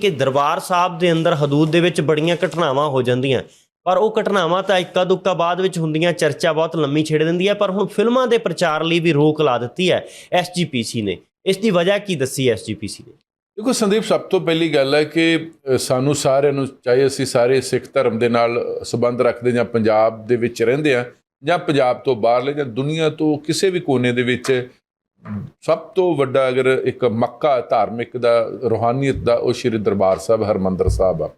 ਕਿ ਦਰਬਾਰ ਸਾਹਿਬ ਦੇ ਅੰਦਰ ਹਦੂਦ ਦੇ ਵਿੱਚ ਬੜੀਆਂ ਘਟਨਾਵਾਂ ਹੋ ਜਾਂਦੀਆਂ। ਪਰ ਉਹ ਘਟਨਾਵਾਂ ਤਾਂ ਇੱਕਾ ਦੁੱਕਾ ਬਾਅਦ ਵਿੱਚ ਹੁੰਦੀਆਂ, ਚਰਚਾ ਬਹੁਤ ਲੰਮੀ ਛੇੜ ਦਿੰਦੀ ਹੈ, ਪਰ ਹੁਣ ਫਿਲਮਾਂ ਦੇ ਪ੍ਰਚਾਰ ਲਈ ਵੀ ਰੋਕ ਲਾ ਦਿੱਤੀ ਹੈ ਐਸਜੀਪੀਸੀ ਨੇ। ਇਸ ਦੀ ਵਜ੍ਹਾ ਕੀ ਦੱਸੀ ਐਸਜੀਪੀਸੀ ਨੇ? ਦੇਖੋ ਸੰਦੀਪ, ਸਭ ਤੋਂ ਪਹਿਲੀ ਗੱਲ ਹੈ ਕਿ ਸਾਨੂੰ ਸਾਰਿਆਂ ਨੂੰ, ਚਾਹੇ ਅਸੀਂ ਸਾਰੇ ਸਿੱਖ ਧਰਮ ਦੇ ਨਾਲ ਸੰਬੰਧ ਰੱਖਦੇ ਜਾਂ ਪੰਜਾਬ ਦੇ ਵਿੱਚ ਰਹਿੰਦੇ ਆ ਜਾਂ ਪੰਜਾਬ ਤੋਂ ਬਾਹਰਲੇ ਜਾਂ ਦੁਨੀਆ ਤੋਂ ਕਿਸੇ ਵੀ ਕੋਨੇ ਦੇ ਵਿੱਚ ਸਭ ਤੋਂ ਵੱਡਾ ਅਗਰ ਇੱਕ ਮੱਕਾ ਧਾਰਮਿਕ ਦਾ, ਰੋਹਾਨੀਅਤ ਦਾ, ਉਹ ਸ਼੍ਰੀ ਦਰਬਾਰ ਸਾਹਿਬ ਹਰਮੰਦਰ ਸਾਹਿਬ ਆ।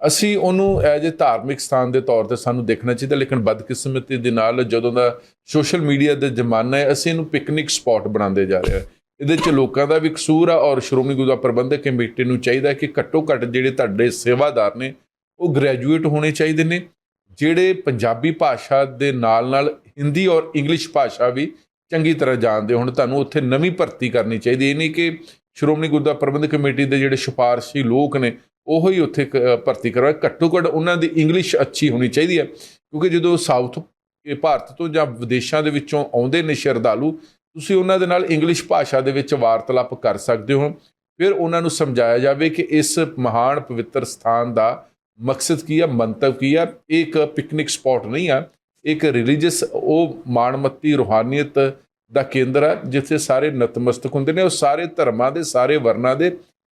ਅਸੀਂ ਉਹਨੂੰ ਐਜ ਅ ਧਾਰਮਿਕ ਸਥਾਨ ਦੇ ਤੌਰ ਤੇ ਸਾਨੂੰ ਦੇਖਣਾ ਚਾਹੀਦਾ, ਲੇਕਿਨ ਬਦਕਿਸਮਤੀ ਦੇ ਨਾਲ ਜਦੋਂ ਦਾ ਸੋਸ਼ਲ ਮੀਡੀਆ ਦਾ ਜ਼ਮਾਨਾ ਹੈ, ਅਸੀਂ ਇਹਨੂੰ ਪਿਕਨਿਕ ਸਪੌਟ ਬਣਾਉਂਦੇ ਜਾ ਰਹੇ ਹਾਂ। ਇਹਦੇ ਚ ਲੋਕਾਂ ਦਾ ਵੀ ਕਸੂਰ ਆ ਔਰ ਸ਼੍ਰੋਮਣੀ ਗੁਰਦੁਆਰਾ ਪ੍ਰਬੰਧਕ ਕਮੇਟੀ ਨੂੰ ਚਾਹੀਦਾ ਕਿ ਘੱਟੋ ਘੱਟ ਜਿਹੜੇ ਤੁਹਾਡੇ ਸੇਵਾਦਾਰ ਨੇ, ਉਹ ਗ੍ਰੈਜੂਏਟ ਹੋਣੇ ਚਾਹੀਦੇ ਨੇ। ਜਿਹੜੇ ਪੰਜਾਬੀ ਭਾਸ਼ਾ ਦੇ ਨਾਲ ਨਾਲ ਹਿੰਦੀ ਔਰ ਇੰਗਲਿਸ਼ ਭਾਸ਼ਾ ਵੀ ਚੰਗੀ ਤਰ੍ਹਾਂ ਜਾਣਦੇ ਹੁਣ, ਤੁਹਾਨੂੰ ਉੱਥੇ ਨਵੀਂ ਭਰਤੀ ਕਰਨੀ ਚਾਹੀਦੀ ਇਹ ਨਹੀਂ ਕਿ ਸ਼੍ਰੋਮਣੀ ਗੁਰਦੁਆਰਾ ਪ੍ਰਬੰਧਕ ਕਮੇਟੀ ਦੇ ਜਿਹੜੇ ਸਿਫਾਰਸ਼ੀ ਲੋਕ ਨੇ, ਉਹ ਹੀ ਉੱਥੇ ਕ- ਭਰਤੀ ਕਰਵਾਏ ਘੱਟੋ ਘੱਟ ਉਹਨਾਂ ਦੀ ਇੰਗਲਿਸ਼ ਅੱਛੀ ਹੋਣੀ ਚਾਹੀਦੀ ਹੈ। ਕਿਉਂਕਿ ਜਦੋਂ ਸਾਊਥ ਇਹ ਭਾਰਤ ਤੋਂ ਜਾਂ ਵਿਦੇਸ਼ਾਂ ਦੇ ਵਿੱਚੋਂ ਆਉਂਦੇ ਨੇ ਸ਼ਰਧਾਲੂ, ਤੁਸੀਂ ਉਹਨਾਂ ਦੇ ਨਾਲ ਇੰਗਲਿਸ਼ ਭਾਸ਼ਾ ਦੇ ਵਿੱਚ ਵਾਰਤਾਲਾਪ ਕਰ ਸਕਦੇ ਹੋ। ਫਿਰ ਉਹਨਾਂ ਨੂੰ ਸਮਝਾਇਆ ਜਾਵੇ ਕਿ ਇਸ ਮਹਾਨ ਪਵਿੱਤਰ ਸਥਾਨ ਦਾ ਮਕਸਦ ਕੀ ਆ, ਮੰਤਵ ਕੀ ਆ। ਇਹ ਇੱਕ ਪਿਕਨਿਕ ਸਪੌਟ ਨਹੀਂ ਆ। ਇੱਕ ਰਿਲੀਜੀਅਸ ਉਹ ਮਾਣਮੱਤੀ ਰੂਹਾਨੀਅਤ ਦਾ ਕੇਂਦਰ ਆ, ਜਿੱਥੇ ਸਾਰੇ ਨਤਮਸਤਕ ਹੁੰਦੇ ਨੇ, ਉਹ ਸਾਰੇ ਧਰਮਾਂ ਦੇ, ਸਾਰੇ ਵਰਨਾਂ ਦੇ,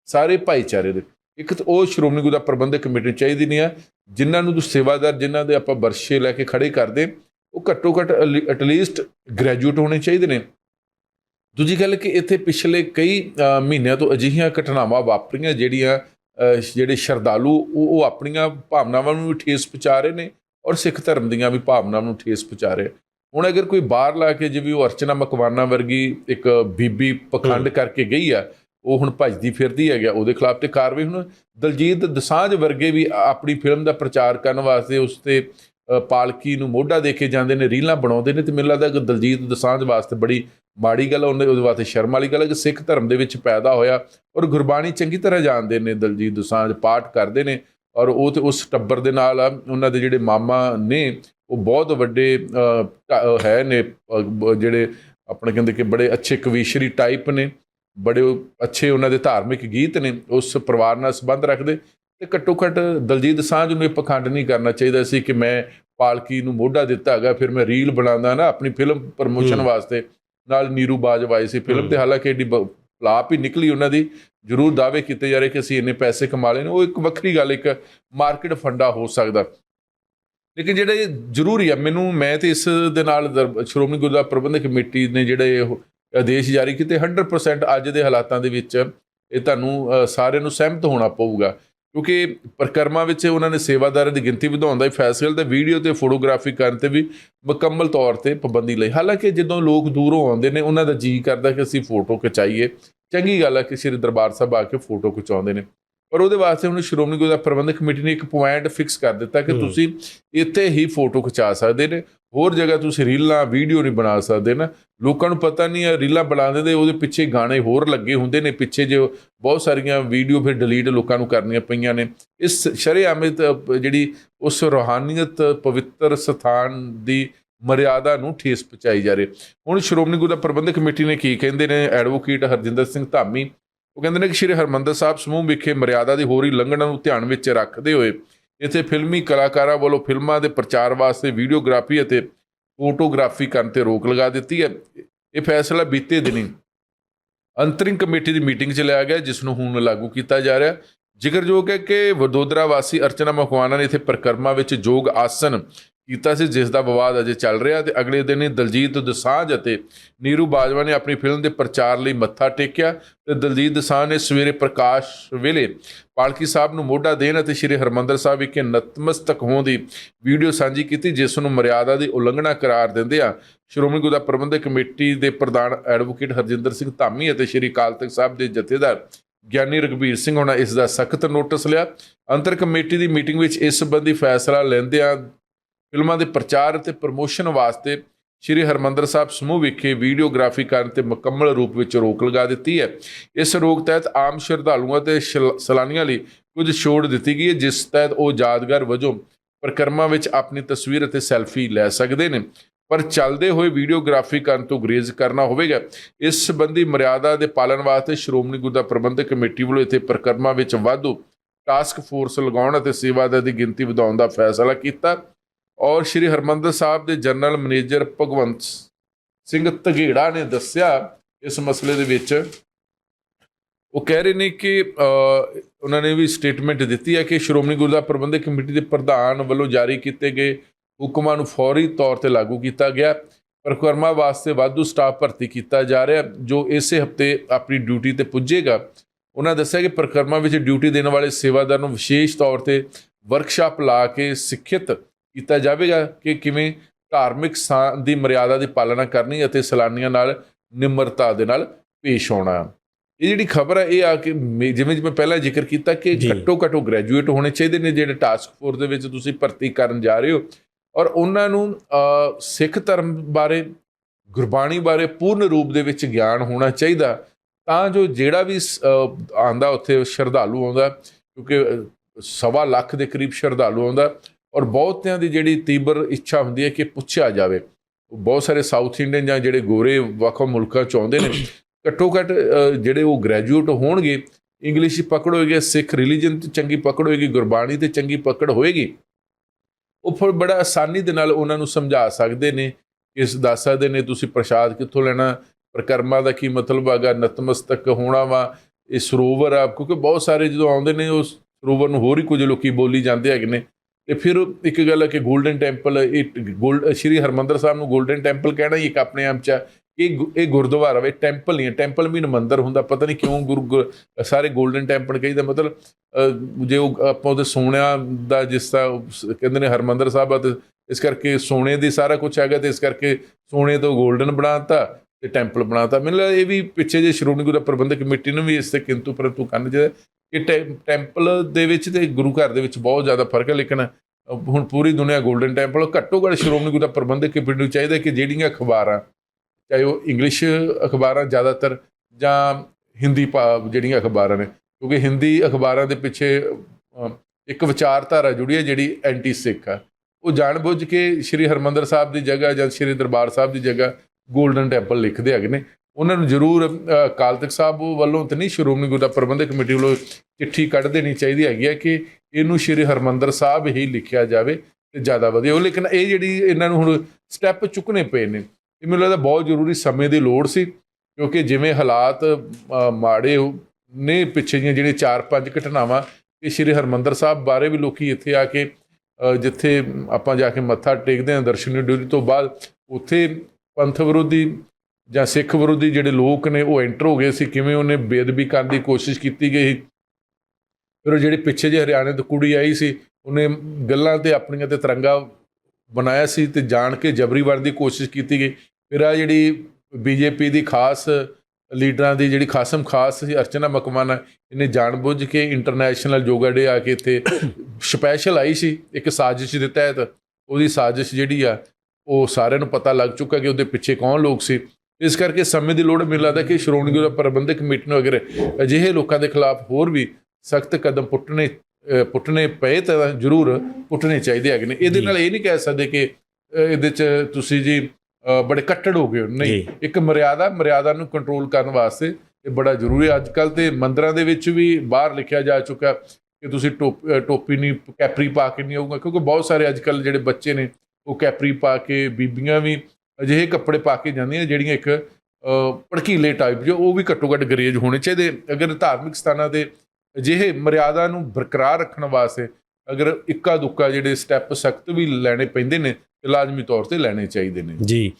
ਸਾਰੇ ਭਾਈਚਾਰੇ ਦੇ। ਇੱਕ ਤਾਂ ਉਹ ਸ਼੍ਰੋਮਣੀ ਗੁਰਦੁਆਰਾ ਪ੍ਰਬੰਧਕ ਕਮੇਟੀ ਚਾਹੀਦੀ ਨਹੀਂ ਆ, ਜਿਨ੍ਹਾਂ ਨੂੰ ਸੇਵਾਦਾਰ, ਜਿਨ੍ਹਾਂ ਦੇ ਆਪਾਂ ਵਰਸ਼ੇ ਲੈ ਕੇ ਖੜੇ ਕਰਦੇ, ਉਹ ਘੱਟੋ ਘੱਟ ਐਟਲੀਸਟ ਗ੍ਰੈਜੂਏਟ ਹੋਣੇ ਚਾਹੀਦੇ ਨੇ। ਦੂਜੀ ਗੱਲ ਕਿ ਇੱਥੇ ਪਿਛਲੇ ਕਈ ਮਹੀਨਿਆਂ ਤੋਂ ਅਜਿਹੀਆਂ ਘਟਨਾਵਾਂ ਵਾਪਰੀਆਂ, ਜਿਹੜੀਆਂ ਜਿਹੜੇ ਸ਼ਰਧਾਲੂ, ਉਹ ਉਹ ਆਪਣੀਆਂ ਭਾਵਨਾਵਾਂ ਨੂੰ ਵੀ ਠੇਸ ਪਹੁੰਚਾ ਰਹੇ ਨੇ। ਔਰ ਸਿੱਖ ਧਰਮ ਦੀਆਂ ਵੀ ਭਾਵਨਾਵਾਂ ਨੂੰ ਠੇਸ ਪਹੁੰਚਾ ਰਹੇ। ਹੁਣ ਅਗਰ ਕੋਈ ਬਾਹਰ ਲਾ ਕੇ ਜਿਵੇਂ ਉਹ ਅਰਚਨਾ ਮਕਵਾਨਾ ਵਰਗੀ ਇੱਕ ਬੀਬੀ ਪਖੰਡ ਕਰਕੇ ਗਈ ਆ ਉਹ ਹੁਣ ਭੱਜਦੀ ਫਿਰਦੀ ਹੈਗਾ ਉਹਦੇ ਖਿਲਾਫ ਤੇ ਕਾਰਵਾਈ ਹੁਣ ਦਲਜੀਤ ਦਸਾਂਝ ਵਰਗੇ ਵੀ ਆਪਣੀ ਫਿਲਮ ਦਾ ਪ੍ਰਚਾਰ ਕਰਨ ਵਾਸਤੇ ਉਸ ਤੇ ਪਾਲਕੀ ਨੂੰ ਮੋਢਾ ਦੇ ਕੇ ਜਾਂਦੇ ਨੇ ਰੀਲਾਂ ਬਣਾਉਂਦੇ ਨੇ ਤੇ ਮੈਨੂੰ ਲੱਗਦਾ ਕਿ ਦਲਜੀਤ ਦਸਾਂਝ ਵਾਸਤੇ ਬੜੀ ਮਾੜੀ ਗੱਲ ਉਹਨੇ ਉਹਦੇ ਵਾਸਤੇ ਸ਼ਰਮ ਵਾਲੀ ਗੱਲ ਹੈ ਕਿ ਸਿੱਖ ਧਰਮ ਦੇ ਵਿੱਚ ਪੈਦਾ ਹੋਇਆ ਔਰ ਗੁਰਬਾਣੀ ਚੰਗੀ ਤਰ੍ਹਾਂ ਜਾਣਦੇ ਨੇ ਦਲਜੀਤ ਦਸਾਂਝ ਪਾਠ ਕਰਦੇ ਨੇ ਔਰ ਉਹ ਤੇ ਉਸ ਟੱਬਰ ਦੇ ਨਾਲ ਉਹਨਾਂ ਦੇ ਜਿਹੜੇ ਮਾਮਾ ਨੇ ਉਹ ਬਹੁਤ ਵੱਡੇ ਹੈ ਨੇ ਜਿਹੜੇ ਆਪਣੇ ਕਹਿੰਦੇ ਕਿ ਬੜੇ ਅੱਛੇ ਕਵੀਸ਼ਰੀ ਟਾਈਪ ਨੇ ਬੜੇ ਅੱਛੇ ਉਹਨਾਂ ਦੇ ਧਾਰਮਿਕ ਗੀਤ ਨੇ ਉਸ ਪਰਿਵਾਰ ਨਾਲ ਸੰਬੰਧ ਰੱਖਦੇ ਤੇ ਘੱਟੋ ਘੱਟ ਦਲਜੀਤ ਦਸਾਂਝ ਨੂੰ ਇਹ ਪਖੰਡ ਨਹੀਂ ਕਰਨਾ ਚਾਹੀਦਾ ਸੀ ਕਿ ਮੈਂ ਪਾਲਕੀ ਨੂੰ ਮੋਢਾ ਦਿੱਤਾ ਹੈਗਾ ਫਿਰ ਮੈਂ ਰੀਲ ਬਣਾਉਂਦਾ ਨਾ ਆਪਣੀ ਫਿਲਮ ਪ੍ਰਮੋਸ਼ਨ। ਵਾਸਤੇ ਨਾਲ ਨੀਰੂ ਬਾਜਵਾ ਸੀ ਫਿਲਮ। ਤੇ ਹਾਲਾਂਕਿ ਏਡੀ ਬ- ਫਲਾਪ ਹੀ ਨਿਕਲੀ ਉਹਨਾਂ ਦੀ ਜ਼ਰੂਰ ਦਾਅਵੇ ਕੀਤੇ ਜਾ ਰਹੇ ਕਿ ਅਸੀਂ ਇੰਨੇ ਪੈਸੇ ਕਮਾ ਲਏ ਨੇ, ਉਹ ਇੱਕ ਵੱਖਰੀ ਗੱਲ, ਇੱਕ ਮਾਰਕੀਟ ਫੰਡਾ ਹੋ ਸਕਦਾ। ਲੇਕਿਨ ਜਿਹੜੇ ਜ਼ਰੂਰੀ ਆ, ਮੈਨੂੰ, ਮੈਂ ਤੇ ਇਸ ਦੇ ਨਾਲ ਦਰ- ਸ਼੍ਰੋਮਣੀ ਗੁਰਦੁਆਰਾ ਪ੍ਰਬੰਧਕ ਕਮੇਟੀ ਨੇ ਜਿਹੜੇ ਇਹ ਆਦੇਸ਼ ਜਾਰੀ ਕੀਤੇ 100% ਅੱਜ ਦੇ ਹਾਲਾਤਾਂ ਦੇ ਵਿੱਚ ਇਹ ਤੁਹਾਨੂੰ ਸਾਰਿਆਂ ਨੂੰ ਸਹਿਮਤ ਹੋਣਾ ਪਊਗਾ। ਕਿਉਂਕਿ ਪ੍ਰਕਰਮਾਂ ਵਿੱਚ ਉਹਨਾਂ ਨੇ ਸੇਵਾਦਾਰਾਂ ਦੀ ਗਿਣਤੀ ਵਧਾਉਣ ਦਾ ਹੀ ਫੈਸਲਾ ਤੇ ਵੀਡੀਓ ਤੇ ਫੋਟੋਗ੍ਰਾਫੀ ਕਰਨ ਤੇ ਵੀ ਮੁਕੰਮਲ ਤੌਰ ਤੇ ਪਾਬੰਦੀ ਲਈ। ਹਾਲਾਂਕਿ ਜਦੋਂ ਲੋਕ ਦੂਰੋਂ ਆਉਂਦੇ ਨੇ, ਉਹਨਾਂ ਦਾ ਜੀ ਕਰਦਾ ਕਿ ਅਸੀਂ ਫੋਟੋ ਖਿਚਾਈਏ। ਚੰਗੀ ਗੱਲ ਹੈ ਕਿ ਸ੍ਰੀ ਦਰਬਾਰ ਸਾਹਿਬ ਆ ਕੇ ਫੋਟੋ ਖਿਚਾਉਂਦੇ ਨੇ। ਪਰ ਉਹਦੇ ਵਾਸਤੇ ਹੁਣ ਸ਼੍ਰੋਮਣੀ ਗੁਰਦੁਆਰਾ ਪ੍ਰਬੰਧਕ ਕਮੇਟੀ ਨੇ ਇੱਕ ਪੁਆਇੰਟ ਫਿਕਸ ਕਰ ਦਿੱਤਾ ਕਿ। ਤੁਸੀਂ ਇੱਥੇ ਹੀ ਫੋਟੋ ਖਿਚਾ ਸਕਦੇ ਨੇ ਹੋਰ ਜਗ੍ਹਾ ਤੁਸੀਂ ਰੀਲਾਂ ਵੀਡੀਓ ਨਹੀਂ ਬਣਾ ਸਕਦੇ ਨਾ। ਲੋਕਾਂ ਨੂੰ ਪਤਾ ਨਹੀਂ ਹੈ ਰੀਲਾਂ ਬਣਾਉਂਦੇ ਤੇ ਉਹਦੇ ਪਿੱਛੇ ਗਾਣੇ ਹੋਰ ਲੱਗੇ ਹੁੰਦੇ ਨੇ ਪਿੱਛੇ ਜੋ ਬਹੁਤ ਸਾਰੀਆਂ ਵੀਡੀਓ ਫਿਰ ਡਿਲੀਟ ਲੋਕਾਂ ਨੂੰ ਕਰਨੀਆਂ ਪਈਆਂ ਨੇ। ਇਸ ਸ਼ਰੇਆਮਤ ਜਿਹੜੀ ਉਸ ਰੋਹਾਨੀਅਤ ਪਵਿੱਤਰ ਸਥਾਨ ਦੀ ਮਰਿਆਦਾ ਨੂੰ ਠੇਸ ਪਹੁੰਚਾਈ ਜਾ ਰਹੀ। ਹੁਣ ਸ਼੍ਰੋਮਣੀ ਗੁਰਦੁਆਰਾ ਪ੍ਰਬੰਧਕ ਕਮੇਟੀ ਨੇ ਕੀ ਕਹਿੰਦੇ ਨੇ? ਐਡਵੋਕੇਟ ਹਰਜਿੰਦਰ ਸਿੰਘ ਧਾਮੀ ਉਹ ਕਹਿੰਦੇ ਨੇ ਕਿ ਸ਼੍ਰੀ ਹਰਮੰਦਰ ਸਾਹਿਬ ਸਮੂਹ ਵਿਖੇ ਮਰਿਆਦਾ ਦੀ ਹੋ ਰਹੀ ਲੰਘਣਾ ਨੂੰ ਧਿਆਨ ਵਿੱਚ ਰੱਖਦੇ ਹੋਏ ਇੱਥੇ ਫਿਲਮੀ ਕਲਾਕਾਰਾਂ ਵੱਲੋਂ ਫਿਲਮਾਂ ਦੇ ਪ੍ਰਚਾਰ ਵਾਸਤੇ ਵੀਡੀਓਗ੍ਰਾਫੀ ਅਤੇ ਫੋਟੋਗ੍ਰਾਫੀ ਕਰਨ ਤੇ ਰੋਕ ਲਗਾ ਦਿੱਤੀ ਹੈ। ਇਹ ਫੈਸਲਾ ਬੀਤੇ ਦਿਨੀ ਅੰਤਰਿੰਗ ਕਮੇਟੀ ਦੀ ਮੀਟਿੰਗ 'ਚ ਲਿਆ ਗਿਆ, ਜਿਸ ਨੂੰ ਹੁਣ ਲਾਗੂ ਕੀਤਾ ਜਾ ਰਿਹਾ। ਜ਼ਿਕਰਯੋਗ ਹੈ ਕਿ ਵਡੋਦਰਾ ਵਾਸੀ ਅਰਚਨਾ ਮਖਵਾਨਾ ਨੇ ਇੱਥੇ ਪ੍ਰਕਰਮਾ ਵਿੱਚ ਯੋਗ ਆਸਨ ਕੀਤਾ ਸੀ, ਜਿਸ ਦਾ ਵਿਵਾਦ ਅਜੇ ਚੱਲ ਰਿਹਾ ਤੇ ਅਗਲੇ ਦਿਨ ਹੀ ਦਲਜੀਤ ਦਸਾਂਝ ਅਤੇ ਨੀਰੂ ਬਾਜਵਾ ਨੇ ਆਪਣੀ ਫਿਲਮ ਦੇ ਪ੍ਰਚਾਰ ਲਈ ਮੱਥਾ ਟੇਕਿਆ ਤੇ ਦਲਜੀਤ ਦਸਾਂਝ ਨੇ ਸਵੇਰੇ ਪ੍ਰਕਾਸ਼ ਵੇਲੇ ਪਾਲਕੀ ਸਾਹਿਬ ਨੂੰ ਮੋਢਾ ਦੇਣ ਅਤੇ ਸ੍ਰੀ ਹਰਮੰਦਰ ਸਾਹਿਬ ਵਿਖੇ ਨਤਮਸਤਕ ਹੋਣ ਦੀ ਵੀਡੀਓ ਸਾਂਝੀ ਕੀਤੀ, ਜਿਸ ਨੂੰ ਮਰਿਆਦਾ ਦੀ ਉਲੰਘਣਾ ਕਰਾਰ ਦਿੰਦੇ ਆ। ਸ਼੍ਰੋਮਣੀ ਗੁਰਦੁਆਰਾ ਪ੍ਰਬੰਧਕ ਕਮੇਟੀ ਦੇ ਪ੍ਰਧਾਨ ਐਡਵੋਕੇਟ ਹਰਜਿੰਦਰ ਸਿੰਘ ਧਾਮੀ ਅਤੇ ਸ੍ਰੀ ਅਕਾਲ ਤਖਤ ਸਾਹਿਬ ਦੇ ਜਥੇਦਾਰ ਗਿਆਨੀ ਰਗਵੀਰ ਸਿੰਘ ਹੋਣਾ ਇਸ ਦਾ ਸਖਤ ਨੋਟਿਸ ਲਿਆ। ਅੰਤਰ ਕਮੇਟੀ ਦੀ ਮੀਟਿੰਗ ਵਿੱਚ ਇਸ ਸੰਬੰਧੀ ਫੈਸਲਾ ਲੈਂਦਿਆਂ ਫਿਲਮਾਂ ਦੇ ਪ੍ਰਚਾਰ ਅਤੇ ਪ੍ਰਮੋਸ਼ਨ ਵਾਸਤੇ ਸ਼੍ਰੀ ਹਰਮੰਦਰ ਸਾਹਿਬ ਸਮੂਹ ਵਿਖੇ ਵੀਡੀਓਗ੍ਰਾਫੀ ਕਰਨ ਤੇ ਮੁਕੰਮਲ ਰੂਪ ਵਿੱਚ ਰੋਕ ਲਗਾ ਦਿੱਤੀ ਹੈ। ਇਸ ਰੋਕ ਤਹਿਤ ਆਮ ਸ਼ਰਧਾਲੂਆਂ ਤੇ ਸ਼ਲ- ਸੈਲਾਨੀਆਂ ਲਈ ਕੁਝ ਛੋੜ ਦਿੱਤੀ ਗਈ ਹੈ, ਜਿਸ ਤਹਿਤ ਉਹ ਯਾਦਗਾਰ ਵਜੋਂ ਪ੍ਰਕਰਮਾਂ ਵਿੱਚ ਆਪਣੀ ਤਸਵੀਰ ਅਤੇ ਸੈਲਫੀ ਲੈ ਸਕਦੇ ਨੇ। ਪਰ ਚੱਲਦੇ ਹੋਏ ਵੀਡੀਓਗ੍ਰਾਫੀ ਕਰਨ ਤੋਂ ਗਰੇਜ਼ ਕਰਨਾ ਹੋਵੇਗਾ। ਇਸ ਸੰਬੰਧੀ ਮਰਿਆਦਾ ਦੇ ਪਾਲਣ ਵਾਸਤੇ ਸ਼੍ਰੋਮਣੀ ਗੁਰਦੁਆਰਾ ਪ੍ਰਬੰਧਕ ਕਮੇਟੀ ਵੱਲੋਂ ਇੱਥੇ ਪ੍ਰਕਰਮਾਂ ਵਿੱਚ ਵਾਧੂ ਟਾਸਕ ਫੋਰਸ ਲਗਾਉਣ ਅਤੇ ਸੇਵਾਦਾਰ ਦੀ ਗਿਣਤੀ ਵਧਾਉਣ ਦਾ ਫੈਸਲਾ ਕੀਤਾ। ਔਰ ਸ਼੍ਰੀ ਹਰਮੰਦਰ ਸਾਹਿਬ ਦੇ ਜਨਰਲ ਮੈਨੇਜਰ ਭਗਵੰਤ ਸਿੰਘ ਤਗੇੜਾ ਨੇ ਦੱਸਿਆ ਇਸ ਮਸਲੇ ਦੇ ਵਿੱਚ। ਉਹ ਕਹਿ ਰਹੇ ਨੇ ਕਿ ਉਹਨਾਂ ਨੇ ਵੀ ਸਟੇਟਮੈਂਟ ਦਿੱਤੀ ਹੈ ਕਿ ਸ਼੍ਰੋਮਣੀ ਗੁਰਦੁਆਰਾ ਪ੍ਰਬੰਧਕ ਕਮੇਟੀ ਦੇ ਪ੍ਰਧਾਨ ਵੱਲੋਂ ਜਾਰੀ ਕੀਤੇ ਗਏ ਹੁਕਮਾਂ ਨੂੰ ਫੌਰੀ ਤੌਰ ਤੇ ਲਾਗੂ ਕੀਤਾ ਗਿਆ। ਪ੍ਰਕਰਮਾ ਵਾਸਤੇ ਵਾਧੂ ਸਟਾਫ ਭਰਤੀ ਕੀਤਾ ਜਾ ਰਿਹਾ ਜੋ ਇਸੇ ਹਫ਼ਤੇ ਆਪਣੀ ਡਿਊਟੀ ਤੇ ਪੁੱਜੇਗਾ। ਉਹਨਾਂ ਦੱਸਿਆ ਕਿ ਪ੍ਰਕਰਮਾ ਵਿੱਚ ਡਿਊਟੀ ਦੇਣ ਵਾਲੇ ਸੇਵਾਦਾਰ ਨੂੰ ਵਿਸ਼ੇਸ਼ ਤੌਰ ਤੇ ਵਰਕਸ਼ਾਪ ਲਾ ਕੇ ਸਿੱਖਿਅਤ ਕੀਤਾ ਜਾਵੇਗਾ ਕਿ ਕਿਵੇਂ ਧਾਰਮਿਕ ਸਥਾਨ ਦੀ ਮਰਿਆਦਾ ਦੀ ਪਾਲਣਾ ਕਰਨੀ ਅਤੇ ਸੈਲਾਨੀਆਂ ਨਾਲ ਨਿਮਰਤਾ ਦੇ ਨਾਲ ਪੇਸ਼ ਆਉਣਾ ਇਹ ਜਿਹੜੀ ਖਬਰ ਹੈ ਇਹ ਆ ਕਿ ਜਿਵੇਂ ਜਿਵੇਂ ਪਹਿਲਾਂ ਜ਼ਿਕਰ ਕੀਤਾ ਕਿ। ਘੱਟੋ ਘੱਟੋ ਗ੍ਰੈਜੂਏਟ ਹੋਣੇ ਚਾਹੀਦੇ ਨੇ ਜਿਹੜੇ ਟਾਸਕ ਫੋਰਸ ਦੇ ਵਿੱਚ ਤੁਸੀਂ ਭਰਤੀ ਕਰਨ ਜਾ ਰਹੇ ਹੋ ਔਰ ਉਹਨਾਂ ਨੂੰ ਸਿੱਖ ਧਰਮ ਬਾਰੇ ਗੁਰਬਾਣੀ ਬਾਰੇ ਪੂਰਨ ਰੂਪ ਦੇ ਵਿੱਚ ਗਿਆਨ ਹੋਣਾ ਚਾਹੀਦਾ ਤਾਂ ਜੋ ਜਿਹੜਾ ਵੀ ਆਂਦਾ ਉੱਥੇ ਸ਼ਰਧਾਲੂ ਆਉਂਦਾ ਕਿਉਂਕਿ ਸਵਾ ਲੱਖ ਦੇ ਕਰੀਬ ਸ਼ਰਧਾਲੂ ਆਉਂਦਾ ਔਰ ਬਹੁਤਿਆਂ ਦੀ ਜਿਹੜੀ ਤੀਬਰ ਇੱਛਾ ਹੁੰਦੀ ਹੈ ਕਿ ਪੁੱਛਿਆ ਜਾਵੇ। ਬਹੁਤ ਸਾਰੇ ਸਾਊਥ ਇੰਡੀਅਨ ਜਾਂ ਜਿਹੜੇ ਗੋਰੇ ਵੱਖ ਮੁਲਕਾਂ ਚ ਆਉਂਦੇ ਨੇ ਘੱਟੋ ਘੱਟ ਜਿਹੜੇ ਉਹ ਗ੍ਰੈਜੂਏਟ ਹੋਣਗੇ ਇੰਗਲਿਸ਼ ਪਕੜ ਹੋਏਗੀ ਸਿੱਖ ਰਿਲੀਜਨ ਤੇ ਚੰਗੀ ਪਕੜ ਹੋਏਗੀ, ਗੁਰਬਾਣੀ ਤੇ ਚੰਗੀ ਪਕੜ ਹੋਏਗੀ। ਉਹ ਫਿਰ ਬੜਾ ਆਸਾਨੀ ਦੇ ਨਾਲ ਉਹਨਾਂ ਨੂੰ ਸਮਝਾ ਸਕਦੇ ਨੇ ਇਸ ਦੱਸ ਸਕਦੇ ਨੇ, ਤੁਸੀਂ ਪ੍ਰਸ਼ਾਦ ਕਿੱਥੋਂ ਲੈਣਾ, ਪ੍ਰਕਰਮਾ ਦਾ ਕੀ ਮਤਲਬ ਹੈਗਾ, ਨਤਮਸਤਕ ਹੋਣਾ ਵਾ, ਇਹ ਸਰੋਵਰ ਆ, ਕਿਉਂਕਿ ਬਹੁਤ ਸਾਰੇ ਜਦੋਂ ਆਉਂਦੇ ਨੇ ਉਸ ਸਰੋਵਰ ਨੂੰ ਹੋਰ ਹੀ ਕੁਝ ਲੋਕੀ ਬੋਲੀ ਜਾਂਦੇ ਹੈਗੇ ਨੇ। ਤੇ ਫਿਰ ਇੱਕ ਗੱਲ ਹੈ ਕਿ 골ਡਨ ਟੈਂਪਲ ਇਹ 골ਡ ਸ਼੍ਰੀ ਹਰਮੰਦਰ ਸਾਹਿਬ ਨੂੰ 골ਡਨ ਟੈਂਪਲ ਕਹਿਣਾ ਹੀ ਇੱਕ ਆਪਣੇ ਆਪ ਚ ਇਹ ਇਹ ਗੁਰਦੁਆਰਾ ਵੇ ਟੈਂਪਲ ਨਹੀਂ ਹੈ ਟੈਂਪਲ ਮੀਨ ਮੰਦਰ ਹੁੰਦਾ, ਪਤਾ ਨਹੀਂ ਕਿਉਂ ਗੁਰੂ ਸਾਰੇ 골ਡਨ ਟੈਂਪਲ ਕਹਿੰਦੇ, ਮਤਲਬ ਜੇ ਉਹ ਆਪਾਂ ਉਹਦੇ ਸੋਨਿਆ ਦਾ ਜਿਸ ਦਾ ਕਹਿੰਦੇ ਨੇ ਹਰਮੰਦਰ ਸਾਹਿਬ ਆ, ਤੇ ਇਸ ਕਰਕੇ ਸੋਨੇ ਦੀ ਸਾਰਾ ਕੁਝ ਹੈਗਾ, ਤੇ ਇਸ ਕਰਕੇ ਸੋਨੇ ਤੋਂ 골ਡਨ ਬਣਾਤਾ ਤੇ ਟੈਂਪਲ ਬਣਾਤਾ ਮੈਨੂੰ ਲੱਗਦਾ ਇਹ ਵੀ ਪਿੱਛੇ ਜੇ ਸ਼੍ਰੋਮਣੀ ਗੁਰਦੁਆਰਾ ਪ੍ਰਬੰਧਕ ਕਮੇਟੀ ਨੂੰ ਵੀ ਇਸ ਤੇ ਕਿੰਤੂ ਪਰੰਤੂ ਕਰਨ ਜੇ ਕਿ ਟੈ- ਟੈਂਪਲ ਦੇ ਵਿੱਚ ਤੇ ਗੁਰੂ ਘਰ ਦੇ ਵਿੱਚ ਬਹੁਤ ਜ਼ਿਆਦਾ ਫ਼ਰਕ ਹੈ, ਲੇਕਿਨ ਹੁਣ ਪੂਰੀ ਦੁਨੀਆ 골ਡਨ ਟੈਂਪਲ ਘੱਟੋ ਘੱਟ ਸ਼੍ਰੋਮਣੀ ਗੁਰਦੁਆਰਾ ਪ੍ਰਬੰਧਕ ਕਮੇਟੀ ਨੂੰ ਚਾਹੀਦਾ ਕਿ ਜਿਹੜੀਆਂ ਅਖਬਾਰਾਂ, ਚਾਹੇ ਉਹ ਇੰਗਲਿਸ਼ ਅਖਬਾਰਾਂ ਜ਼ਿਆਦਾਤਰ ਜਾਂ ਹਿੰਦੀ ਭਾ- ਜਿਹੜੀਆਂ ਅਖਬਾਰਾਂ ਨੇ, ਕਿਉਂਕਿ ਹਿੰਦੀ ਅਖਬਾਰਾਂ ਦੇ ਪਿੱਛੇ ਇੱਕ ਵਿਚਾਰਧਾਰਾ ਜੁੜੀ ਹੈ ਜਿਹੜੀ ਐਂਟੀ ਸਿੱਖ ਆ। ਉਹ ਜਾਣਬੁੱਝ ਕੇ ਸ਼੍ਰੀ ਹਰਮੰਦਰ ਸਾਹਿਬ ਦੀ ਜਗ੍ਹਾ ਜਾਂ ਸ਼੍ਰੀ ਦਰਬਾਰ ਸਾਹਿਬ ਦੀ ਜਗ੍ਹਾ 골ਡਨ ਟੈਂਪਲ ਲਿਖਦੇ ਹੈਗੇ ਨੇ। ਉਹਨਾਂ ਨੂੰ ਜ਼ਰੂਰ ਅਕਾਲ ਤਖਤ ਸਾਹਿਬ ਵੱਲੋਂ ਤੇ ਨਹੀਂ, ਸ਼੍ਰੋਮਣੀ ਗੁਰਦੁਆਰਾ ਪ੍ਰਬੰਧਕ ਕਮੇਟੀ ਵੱਲੋਂ ਚਿੱਠੀ ਕੱਢ ਦੇਣੀ ਚਾਹੀਦੀ ਹੈਗੀ ਹੈ ਕਿ ਇਹਨੂੰ ਸ਼੍ਰੀ ਹਰਮੰਦਰ ਸਾਹਿਬ ਹੀ ਲਿਖਿਆ ਜਾਵੇ ਤੇ ਜ਼ਿਆਦਾ ਵਧੀਆ ਉਹ ਲੇਕਿਨ ਇਹ ਜਿਹੜੀ ਇਹਨਾਂ ਨੂੰ ਹੁਣ ਸਟੈਪ ਚੁੱਕਣੇ ਪਏ ਨੇ, ਇਹ ਮੈਨੂੰ ਲੱਗਦਾ ਬਹੁਤ ਜ਼ਰੂਰੀ ਸਮੇਂ ਦੀ ਲੋੜ ਸੀ, ਕਿਉਂਕਿ ਜਿਵੇਂ ਹਾਲਾਤ ਮਾੜੇ ਨੇ ਪਿੱਛੇ ਦੀਆਂ ਜਿਹੜੀਆਂ ਚਾਰ ਪੰਜ ਘਟਨਾਵਾਂ, ਇਹ ਸ਼੍ਰੀ ਹਰਮੰਦਰ ਸਾਹਿਬ ਬਾਰੇ ਵੀ ਲੋਕੀ ਇੱਥੇ ਆ ਕੇ ਜਿੱਥੇ ਆਪਾਂ ਜਾ ਕੇ ਮੱਥਾ ਟੇਕਦੇ ਹਾਂ, ਦਰਸ਼ਨੀ ਡਿਊਟੀ ਤੋਂ ਬਾਅਦ, ਉੱਥੇ ਪੰਥ ਵਿਰੋਧੀ ਜਾਂ ਸਿੱਖ ਵਿਰੋਧੀ ਜਿਹੜੇ ਲੋਕ ਨੇ ਉਹ ਐਂਟਰ ਹੋ ਗਏ ਸੀ, ਕਿਵੇਂ ਉਹਨੇ ਬੇਦਬੀ ਕਰਨ ਦੀ ਕੋਸ਼ਿਸ਼ ਕੀਤੀ ਗਈ ਫਿਰ ਉਹ ਜਿਹੜੇ ਪਿੱਛੇ ਜੇ ਹਰਿਆਣੇ ਤੋਂ ਕੁੜੀ ਆਈ ਸੀ, ਉਹਨੇ ਗੱਲਾਂ ਤੇ ਆਪਣੀਆਂ ਤੇ ਤਿਰੰਗਾ ਬਣਾਇਆ ਸੀ ਤੇ ਜਾਣ ਕੇ ਜਬਰੀ ਵਰਨ ਦੀ ਕੋਸ਼ਿਸ਼ ਕੀਤੀ ਗਈ। ਫਿਰ ਆ ਜਿਹੜੀ ਬੀਜੇਪੀ ਦੀ ਖਾਸ ਲੀਡਰਾਂ ਦੀ ਜਿਹੜੀ ਖਾਸਮ ਖਾਸ ਸੀ, ਅਰਚਨਾ ਮਕਵਾਨਾ, ਇਹਨੇ ਜਾਣਬੁੱਝ ਕੇ ਇੰਟਰਨੈਸ਼ਨਲ ਯੋਗਾ ਡੇ ਆ ਕੇ ਇੱਥੇ ਸਪੈਸ਼ਲ ਆਈ ਸੀ, ਇੱਕ ਸਾਜ਼ਿਸ਼ ਦੇ ਤਹਿਤ। ਉਹਦੀ ਸਾਜ਼ਿਸ਼ ਜਿਹੜੀ ਆ, ਉਹ ਸਾਰਿਆਂ ਨੂੰ ਪਤਾ ਲੱਗ ਚੁੱਕਾ ਕਿ ਉਹਦੇ ਪਿੱਛੇ ਕੌਣ ਲੋਕ ਸੀ। ਇਸ ਕਰਕੇ ਸਮੇਂ ਦੀ ਲੋੜ ਮੈਨੂੰ ਲੱਗਦਾ ਕਿ ਸ਼੍ਰੋਮਣੀ ਗੁਰਦੁਆਰਾ ਪ੍ਰਬੰਧਕ ਕਮੇਟੀ ਨੂੰ ਅਗਰ ਅਜਿਹੇ ਲੋਕਾਂ ਦੇ ਖਿਲਾਫ ਹੋਰ ਵੀ ਸਖਤ ਕਦਮ ਪੁੱਟਣੇ ਪੁੱਟਣੇ ਪਏ ਤਾਂ ਜ਼ਰੂਰ ਪੁੱਟਣੇ ਚਾਹੀਦੇ ਹੈਗੇ ਨੇ ਇਹਦੇ। ਨਾਲ ਇਹ ਨਹੀਂ ਕਹਿ ਸਕਦੇ ਕਿ ਇਹਦੇ ਚ ਤੁਸੀਂ ਜੀ ਬੜੇ ਕੱਟੜ ਹੋ ਗਏ ਨਹੀਂ। ਇੱਕ ਮਰਿਆਦਾ ਮਰਿਆਦਾ ਨੂੰ ਕੰਟਰੋਲ ਕਰਨ ਵਾਸਤੇ ਇਹ ਬੜਾ ਜ਼ਰੂਰੀ ਹੈ ਅੱਜ ਕੱਲ ਤੇ ਮੰਦਰਾਂ ਦੇ ਵਿੱਚ ਵੀ ਬਾਹਰ ਲਿਖਿਆ ਜਾ ਚੁੱਕਾ ਕਿ ਤੁਸੀਂ ਟੋਪੀ ਨਹੀਂ ਕੈਪਰੀ ਪਾ ਕੇ ਨਹੀਂ ਆਊਗਾ ਕਿਉਂਕਿ ਬਹੁਤ ਸਾਰੇ ਅੱਜ ਕੱਲ ਜਿਹੜੇ ਬੱਚੇ ਨੇ ਉਹ ਕੈਪਰੀ ਪਾ ਕੇ ਬੀਬੀਆਂ ਵੀ ਅਜਿਹੇ ਕੱਪੜੇ ਪਾ ਕੇ ਜਾਂਦੀਆਂ ਜਿਹੜੀਆਂ ਇੱਕ ਭੜਕੀਲੇ ਟਾਈਪ ਜੋ, ਉਹ ਵੀ ਘੱਟੋ ਘੱਟ ਗਰੇਜ ਹੋਣੇ ਚਾਹੀਦੇ। ਅਗਰ ਧਾਰਮਿਕ ਸਥਾਨਾਂ ਦੇ ਅਜਿਹੇ ਮਰਿਆਦਾ ਨੂੰ ਬਰਕਰਾਰ ਰੱਖਣ ਵਾਸਤੇ ਅਗਰ ਇੱਕਾ ਦੁੱਕਾ ਜਿਹੜੇ ਸਟੈਪ ਸਖਤ ਵੀ ਲੈਣੇ ਪੈਂਦੇ ਨੇ, ਤੇ ਲਾਜ਼ਮੀ ਤੌਰ ਤੇ ਲੈਣੇ ਚਾਹੀਦੇ ਨੇ। ਜੀ।